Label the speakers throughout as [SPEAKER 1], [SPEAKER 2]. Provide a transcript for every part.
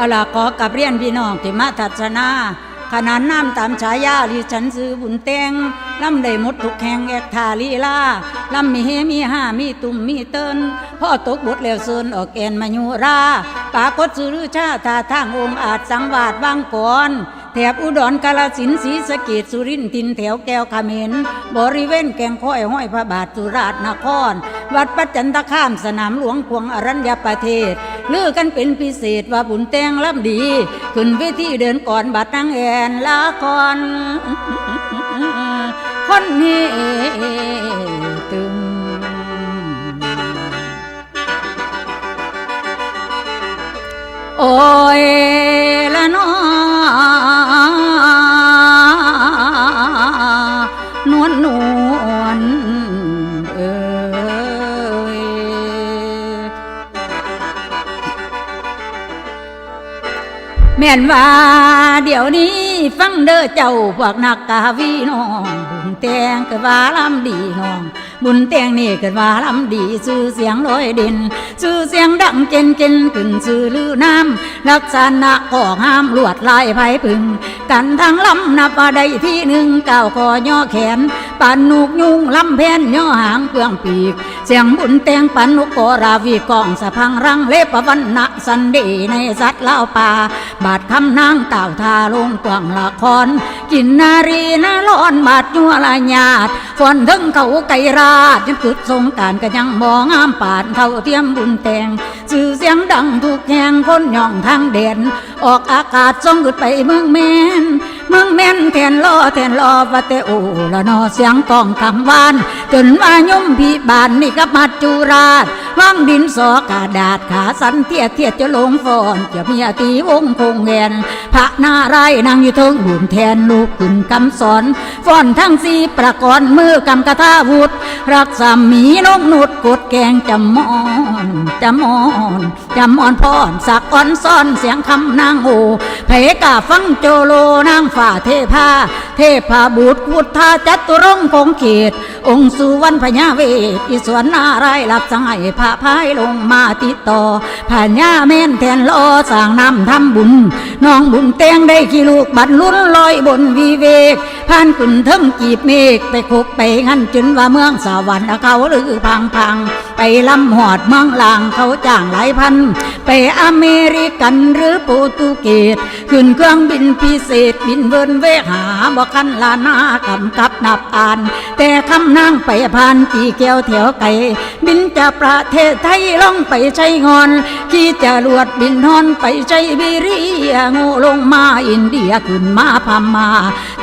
[SPEAKER 1] เอาล่ะขอกับเรียนพี่น้องที่มาทัศนาขนานน้ำตามฉายาลีฉันซื้อบุญแตงลำได้หมดทุกแห่งแอกทาลีลาลำมีเฮมีห้ามีตุ่มมีเตินพ่อตกบทแล้วเซินออกแอนมายุราปากดซื้อชาตาทางองค์อาจสังวาดวางก่อน แถบอุดรกาลสินศรีสะเกดสุรินทินแถวแก้วขเขมรบริเวณแกงค่อยห้อยพระบาทสุราษฎร์นคร วัดปัจจันตคามสนามหลวงพวงอรัญญประเทศลือกันเป็นพิเศษว่าบุญแตงล่ำดี ขึ้นเวทีเดินก่อนบัดนางแอนละครคนนี้ตึง โอ้ยละนอนวลนวลเอ้ยแม่นว่าเดี๋ยวนี้ฟังเด้อเจ้าพวกนักกาวีน้องบุญแตงกิดว่าลำดีน้อง บุญเตียงนี่เกิดว่าลำดีชื่อเสียงลอยเด่นชื่อเสียงดังเจนเจนขึ้นชื่อลือน้ำลักษณะก็ห้ามลวดลายไผพึง กันทั้งลำนับว่าได้ที่หนึ่งก้าวคอย่อแขน ปานนุกยุงลำแพนย่อหางเปลืองปีก เสียงบุญแตงปันนุกโกราวีกองสะพังรังเล็บวันณะสันเดในสัตว์เล่าป่า บาดคำนางเต่าทาลงกว่างละคร กินนารีนาร้อนบาดยัวละญาติฝนถึงเขาไก่ราดจนกุดสงการก็ยังมองงามปานเขาเทียมบุญแตงสื่อเสียงดังทุกแห่งคนย่องทางเด่นออกอากาศส่งขึ้นไปเมืองแมน มึงแม่นแทนล้อแทนล้อว่าแต่โอละนอเสียงกองคำวาน จนมายุ่มพี่บานนี่กับมัดจุราช วางดินสอกระดาษขาสันเทียเทียจะลงฟอนจะมีอาตีวงคงแงนพระนาไรายนางอยู่เทิงบุญแทนลูกขึ้นคำสอนฟ้อนทั้งสีประกอนมือกำกระทาวุธ รักษามีน้องนุดกดแกงจำมอนจำมอนจำมอนพรสักอ่อนซ่อนเสียงคำนางโอเพกาฟังโจโลนางฝ่าเทพาเทพาบุตรพุทธาจัตุรงคงเขต องค์สุวรรณพญาเวทอิสวนนารายรับสังให้พระพายลงมาติดต่อผ่านยาแม่นแทนลอสร้างน้ำทำบุญ น้องบุญแตงได้ขี่ลูกบัดลุ้นลอยบนวิเวกผ่านขุนเทิงกีบเมฆไปคุกไปงั้นจนว่าเมืองสวรรค์เขาหรือพังพัง ไปลำหอดเมืองลางเขาจ้างหลายพัน ไปอเมริกันหรือโปรตุเกสขึ้นเครื่องบินพิเศษบินเวินเวหาบอกคันลานากำกับนับอ่าน แต่คำนางไปผ่านกี่แก้วแถวไก่บินจากประเทศไทยล่องไปใช้งอน ขี่จรวดบินฮอนไปใช้บิเรียงูลงมาอินเดียขึ้นมาพม่า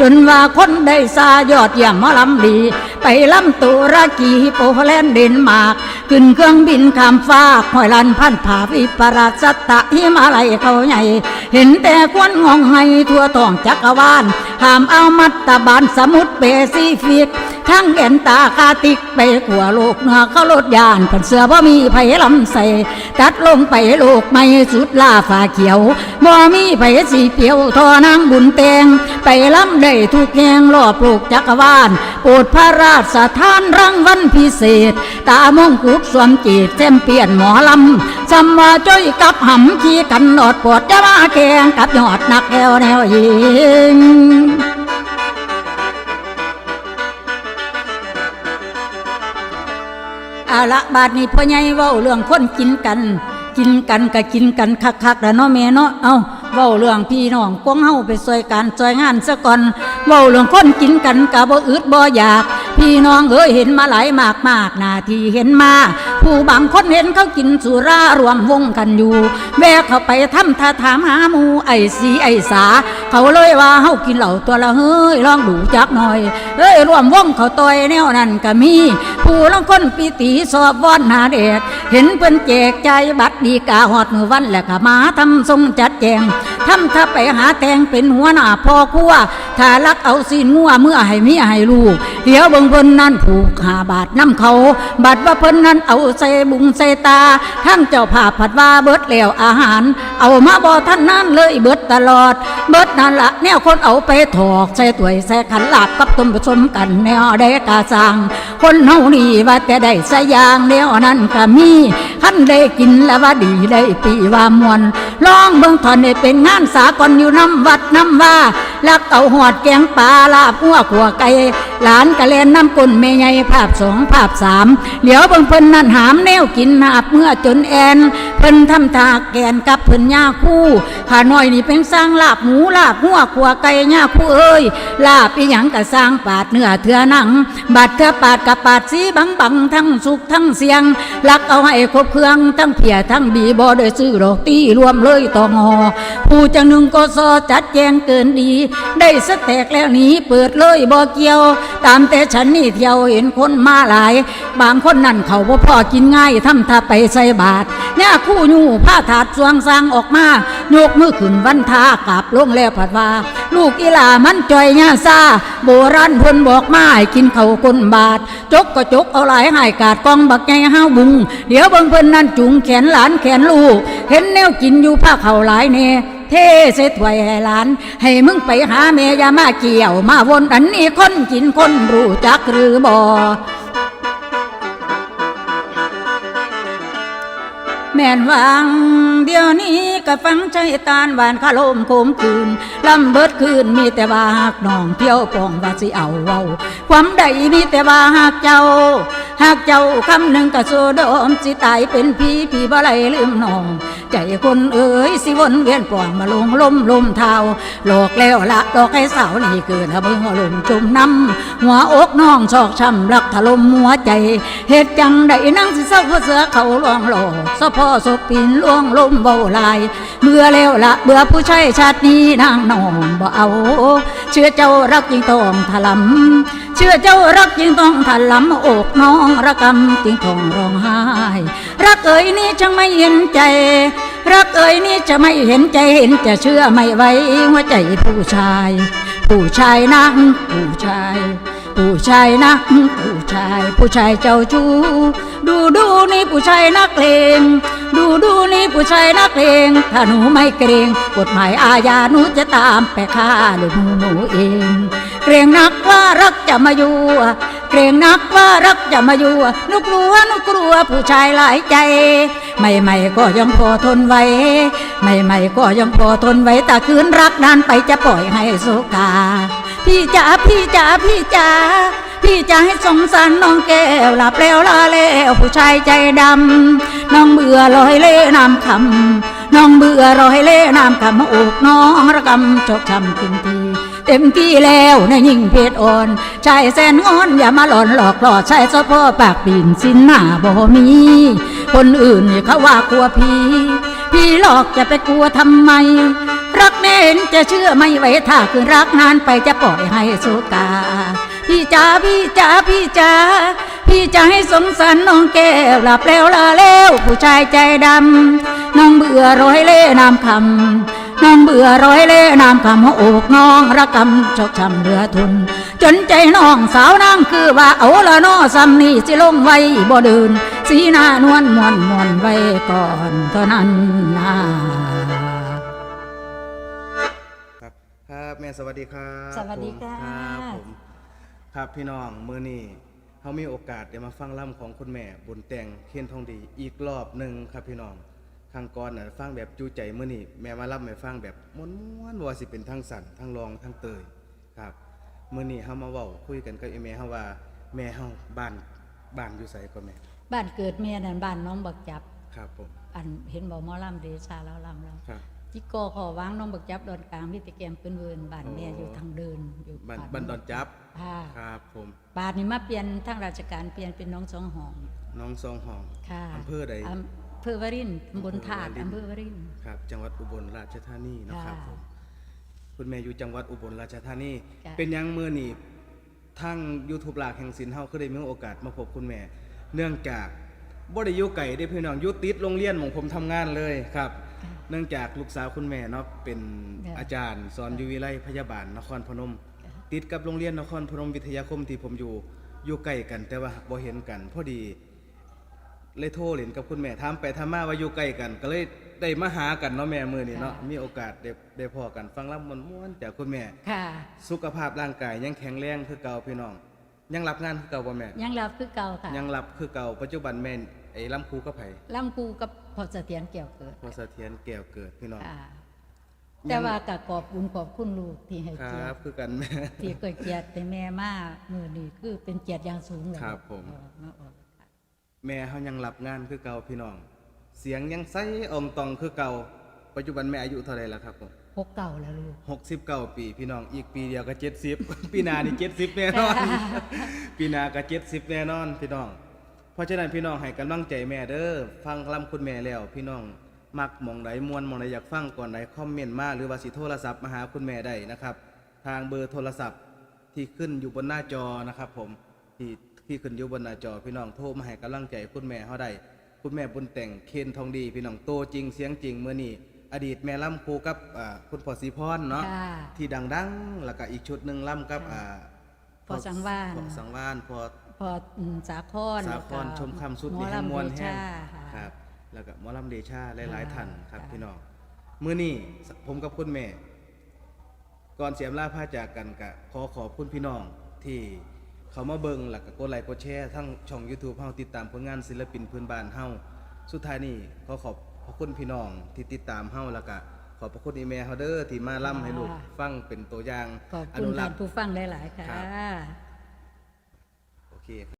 [SPEAKER 1] จนว่าคนได้ซายอดเยี่ยมมอลำดี ไปลำตุรกีโปแลนด์เดนมาร์กขึ้นเครื่องบินข้ามฟ้าหอยลันพันผาวิปราชสัตตะหิมาลัยเขาใหญ่ เห็นแต่ควนงองไห้ทั่วท้องจักรวาลห้ามเอามัตตบานสมุทรเปซิฟิก ทั้งเอ็นตาคาติกไปขัวโลกเหนือเขาลดยานผันเสือบ่มีไผลำใส่ตัดลงไปโลกไม่สุดล่าฝาเขียวบ่มีไผสีเปียวทอนางบุญแตงไปลำได้ทุกแห่งรอบโลกจักรวาลโปรดพระราชทานรางวัลพิเศษ ตามงกุฎสวมจีดแซมเปลี่ยนหมอลำจำว่าจ้อยกับหำขี้กันหนอดปวดจะมาแข่งกับยอดนักแอวแนวยิงอาละบาดนี้พ่อใหญ่ว้าเรื่องคนกินกัน กินกันก็กินกันคักๆแล้วเนาะแม่เนาะเอาเว้าเรื่องพี่น้องกวงเฮาไปซอยการซอยงานซะก่อนเว้าเรื่องคนกินกันก็บ่อึดบ่อยาก พี่น้องเอ้ยเห็นมาหลายมากมากนาที่เห็นมา ผู้บางคนเห็นเขากินสุรารวมวงกันอยู่แวะเข้าไปทำท่าถามหาหมูไอ้สีไอ้สา เขาเลยว่าเฮากินเหล้าตัวละเฮ้ยลองดูจักหน่อยเอ้ยรวมวงเขาต่อยแนวนั้นก็มี ผู้ลางคนปีตีสอบวอนหาเด็กเห็นเพิ่นแจกใจบัตรดีกาหอดมือวันแล้วก็มาทำทรงจัดแจง ทำถ้าไปหาแตงเป็นหัวหน้าพ่อครัวถ้ารักเอาสินงัวเมื่อให้มีให้ลูกเดี๋ยวเบิ่งเพิ่นนั่นผูกหาบาทน้ำเขาบัตรว่าเพิ่นนั้นเอาใส่บุงใส่ตาทั้งเจ้าภาพผัดว่าเบิดแล้วอาหาร เอามาบ่ท่านนั้นเลยเบิดตลอด เบิดนั่นละแนวคนเอาไปถอกใส่ถ้วยใส่ขันหลาบกับต้มผสมกันแนวได้กาสร้างคนเฮานี่ว่าแต่ได้สยางเดียวนั้นก็มี คันได้กินแล้วว่าดีได้ปีว่ามวนลองเบิ่งทอนได้เป็นงานสากลอยู่น้ำวัดน้ำว่า แล้วเอาหอดแกงปลาลาบหัวขัวไก่หลานกะเลนน้ำกุนเมยใหญ่ภาพสองภาพสามเหลียวเบิ่งเพิ่นนั่นหามแนวกินหาบเมื่อจนแอนเพิ่นทำทาแกนกับเพิ่นย่าคู่ขาน้อยนี่เป็นสร้างลาบหมูลาบหัวขัวไก่ย่าคู่เอ้ยลาบอีหยังก็สร้างปาดเนื้อเถื่อหนัง บาดเถื่อปาดกับปาดสีบังบังทั้งสุกทั้งเสียงลักเอาให้ครบเครื่องทั้งเพียทั้งบีบ่ได้ซื้อดอกตีรวมเลยต่องอผู้จังหนึ่งก็ซอจัดแจงเกินดี ได้สแตกแล้วหนีเปิดเลยบ่เกี่ยว ตามแต่ฉันนี่เที่ยวเห็นคนมาหลาย บางคนนั่นเขาบ่พอกินง่ายทำท่าไปใส่บาทย่าคู่ยู่ผ้าถาดสวงสร้างออกมาโยกมือขึ้นวันทากลับลงแล้วผัดว่า ลูกอีลามันจอยย่าซาโบราณพนบอกมาให้กินเขาคนบาท จกก็จกเอาหลายหายกาดกองบักไงห้าวบุง เดี๋ยวเบิ่งเพิ่นนั่นจุงแขนหลานแขนลูก เห็นแนวกินอยู่ผ้าเขาหลายเนี่ เทเสถวยให้หลาน ให้มึงไปหาแม่อยามาเกี่ยว มาวนอันนี้คนกินคนรู้จักหรือบ่แม่นวางเดี๋ยวนี้ก็ฟังใจตานหวานคาลมโคมคืนลำเบิดคืนมีแต่ว่าหักน้องเที่ยวปองว่าสิเอาเว้าความใดมีแต่ว่าหักเจ้าหักเจ้าคำหนึ่งก็โซดอมสิตายเป็นผีผีบ่ไหลลืมน้องใจคนเอ๋ยสิวนเวียนปล่องมาลงล้มลมเท้าหลอกแล้วละหลอกให้สาวนี่เกิดเบิ่งลมจมน้ำหัวอกน้องชอกช้ำรักถล่มหัวใจเหตุจังใดนั่งสิเศร้าเสือเขาลวงหลอกสะพ่อศพปีนล่วงลมเบาลายเบื่อแล้วละเบื่อผู้ชายชาตินี้นางนองบ่เอา เชื่อเจ้ารักยิ่งต้องถลำ เชื่อเจ้ารักยิ่งต้องถลำอกน้องระกำจึงทองร้องไห้ รักเอ๋ยนี่ช่างไม่เห็นใจ รักเอ๋ยนี่จะไม่เห็นใจเห็นจะเชื่อไม่ไหวหัวใจผู้ชาย ผู้ชายนักผู้ชาย ผู้ชายนักผู้ชาย ผู้ชายเจ้าชู้ดูดูนี่ผู้ชายนักเลงดูดูนี่ผู้ชายนักเลงถ้าหนูไม่เกรงกฎหมายอาญาหนูจะตามไปฆ่าเลยหนูหนูเอง เกรงนักว่ารักจะมาอยู่เกรงนักว่ารักจะมาอยู่นุกลัวนุกลัวผู้ชายหลายใจไม่ไม่ก็ยังพอทนไว้ไม่ไม่ก็ยังพอทนไว้แต่คืนรักนานไปจะปล่อยให้โศกา พี่จ๋าพี่จ๋าพี่จ๋าพี่จ๋าให้สงสารน้องแก้วหลับแล้วลาแล้วผู้ชายใจดำน้องเบื่อลอยเล่น้ำคำน้องเบื่อลอยเล่น้ำคำอกน้องระกำชอกช้ำกินที เต็มที่แล้วในยิ่งเพศอ่อนชายแสนงอนอย่ามาหลอนหลอกหลอกชายเฉพาะปากปีนสินหน้าบ่มี คนอื่นเขาว่ากลัวพี่พี่หลอกจะไปกลัวทำไม รักเน้นจะเชื่อไม่ไหวถ้าคือรักนานไปจะปล่อยให้สุกา พี่จ๋าพี่จ๋าพี่จ๋าพี่จะให้สงสารน้องแก้วหลับแล้วลาแล้วผู้ชายใจดำน้องเบื่อร้อยเล่น้ำคำ น้องเบื่อร้อยเล่น้ำคำหัวอกน้องระกำชอกช้ำเรือทุน จนใจน้องสาวนางคือว่าเอาละน้อซ้ำนี่สิลงไว้บ่เดินสีหน้านวลมวนมวนไว้ก่อนเท่านั้นนะ
[SPEAKER 2] ครับครับแม่สวัสดีครับ
[SPEAKER 1] สวัสดีค่ะ
[SPEAKER 2] ผมครับผมครับพี่น้องมื้อนี้เขามีโอกาสได้มาฟังล่ำของคุณแม่บุญแต่งเคียนทองดีอีกรอบหนึ่งครับพี่น้อง ทางก่อนน่ะฟังแบบจูใจมื้อนี้แม่มาล่ำให้ฟังแบบม้วนๆว่าสิเป็นทั้งสั่นทั้งรองทั้งเตยครับมื้อนี้เฮามาเว้าคุยกันกับไอ้แม่เฮาว่าแม่เฮาบ้านบ้านอยู่ไสก็แม่
[SPEAKER 1] บ้านเกิดเมียนั่นบ้านน้องบักจับ
[SPEAKER 2] ครับผม
[SPEAKER 1] อันเห็นบอกหมอลำเดชาแล้วลำแล้ว
[SPEAKER 2] ครับ
[SPEAKER 1] จิโกขอวางน้องบักจับดอนกลางพี่ตะแกมเป็นเวินบ้านแม่อยู่ทางเดินอยู่
[SPEAKER 2] บ้านบ้านดอนจับ
[SPEAKER 1] ค่ะ
[SPEAKER 2] ครับผม
[SPEAKER 1] บ้านนี้มาเปลี่ยนทางราชการเปลี่ยนเป็นน้องสองหอง
[SPEAKER 2] น้องซองหอง
[SPEAKER 1] ค่ะ
[SPEAKER 2] อำเภอใด
[SPEAKER 1] อำเภอวรินทร์ตำบลถาดอำเภอวรินทร์
[SPEAKER 2] ครับ จังหวัดอุบลราชธานีเนาะครับ
[SPEAKER 1] ค่ะ
[SPEAKER 2] ผมคุณแม่อยู่จังหวัดอุบลราชธานี
[SPEAKER 1] ค่ะ
[SPEAKER 2] เป็นหยังมือนี่ทั้ง YouTube หลากแห่งศิลป์เฮาคือได้มีโอกาสมาพบคุณแม่ เนื่องจากบ่ได้อยู่ไกลได้พี่น้องอยู่ติดโรงเรียนของผมทำงานเลยครับ เนื่องจากลูกสาวคุณแม่เนาะเป็นอาจารย์ สอนอยู่วิไลพยาบาลนครพนมติดกับโรงเรียนนครพนมวิทยาคมที่ผมอยู่อยู่ใกล้กันแต่ว่าบ่เห็นกันพอดี เลยโทรเล่นกับคุณแม่ถามไปถามมาว่าอยู่ใกล้กัน ก็เลยได้มาหากันเนาะแม่มือนี่เนาะมีโอกาสได้ได้พอกันฟังลำมวนๆจากคุณแม่
[SPEAKER 1] ค่ะ
[SPEAKER 2] สุขภาพร่างกายยังแข็งแรงคือเก่าพี่น้อง ยังรับงานคือเก่าบ่แม่
[SPEAKER 1] ยังรับคือเก่าค่ะ
[SPEAKER 2] ยังรับคือเก่าปัจจุบันแม่นไอ้ลำคูก็ไผ
[SPEAKER 1] ลำกูกับพอเสถียรแก้วเกิด
[SPEAKER 2] พอเสถียรแก้วเกิดพี่น้อง
[SPEAKER 1] ค่ะ แต่ว่าก็ขอบคุณขอบคุณลูกที่ให้
[SPEAKER 2] ค
[SPEAKER 1] เกีย
[SPEAKER 2] รั
[SPEAKER 1] ร
[SPEAKER 2] บ
[SPEAKER 1] ติ
[SPEAKER 2] คือกันแม่
[SPEAKER 1] ที่เกิดเกียรติแต่แม่มากมือนี้คือเป็นเกียรติอย่างสูงเลย
[SPEAKER 2] ครับผม
[SPEAKER 1] เออมาออกค่ะ
[SPEAKER 2] แม่เฮายังรับงานคือเก่าพี่น้อง เสียงยังใสอองตองคือเก่า ปัจจุบันแม่อายุเท่าไหร่แล้วครับผม
[SPEAKER 1] พกเก่าแล้วลูก
[SPEAKER 2] 69 ปีพี่น้องอีกปีเดียวก็ 70 ปีหน้านี่70 แน่นอน ปีหน้าก็ 70 แน่นอนพี่น้อง เพราะฉะนั้นพี่น้องให้กำลังใจแม่เด้อฟังคำคุณแม่แล้วพี่น้องมักหมองใดมวนหมองใดอยากฟังก่อนใดคอมเมนต์มาหรือว่าสิโทรศัพท์มาหาคุณแม่ได้นะครับ ทางเบอร์โทรศัพท์ที่ขึ้นอยู่บนหน้าจอนะครับผมที่ ที่ขึ้นอยู่บนหน้าจอพี่น้องโทรมาให้กำลังใจคุณแม่เฮาได้คุณแม่บุญแต่งเคนทองดี พี่น้องโตจริงเสียงจริงเมื่อนี้อดีตแม่ล่ำครูกับอ่าคุณพ่อศรีพรเนาะ
[SPEAKER 1] ค่ะ
[SPEAKER 2] ที่ดังๆแล้วก็อีกชุดหนึ่งล่ำกับ
[SPEAKER 1] ค่ะ
[SPEAKER 2] อ่า
[SPEAKER 1] พ่อสังวาล
[SPEAKER 2] พ่อสังวานพอ
[SPEAKER 1] พออืมสาคร
[SPEAKER 2] สา
[SPEAKER 1] แล้ว
[SPEAKER 2] ค
[SPEAKER 1] ก็
[SPEAKER 2] รชมคำสุด
[SPEAKER 1] หม
[SPEAKER 2] นี่
[SPEAKER 1] อ
[SPEAKER 2] ให้
[SPEAKER 1] ลำ
[SPEAKER 2] มวล
[SPEAKER 1] เด
[SPEAKER 2] แห้ง
[SPEAKER 1] ชาค่ะ
[SPEAKER 2] ครับ แล้วก็หมอลำเดชาหลายๆ
[SPEAKER 1] ค่ะ
[SPEAKER 2] ท่านครับ
[SPEAKER 1] ค่ะ
[SPEAKER 2] พี่น้องมื้อนี้ผมกับคุณแม่ ก่อนเสียมลาพาจากกันกะขอขอบคุณพี่น้องที่ เขามาเบิงหลักกดไลค์กดแชร์ทั้งช่อง YouTube เฮาติดตามผลงานศิลปินพื้นบ้านเฮาสุดท้ายนี้ขอขอบพระคุณพี่น้องที่ติดตามเฮาแล้วก็ขอบพระคุณอีเมลเฮาเด้อที่มาล่ำให้ลูกฟังเป็นตัวอย่าง
[SPEAKER 1] ขอบ
[SPEAKER 2] อ
[SPEAKER 1] คุณ
[SPEAKER 2] นุรั
[SPEAKER 1] ท่ากน
[SPEAKER 2] ษ์
[SPEAKER 1] ผู้ฟังหลายๆค่ะ
[SPEAKER 2] ครับโอเคครับ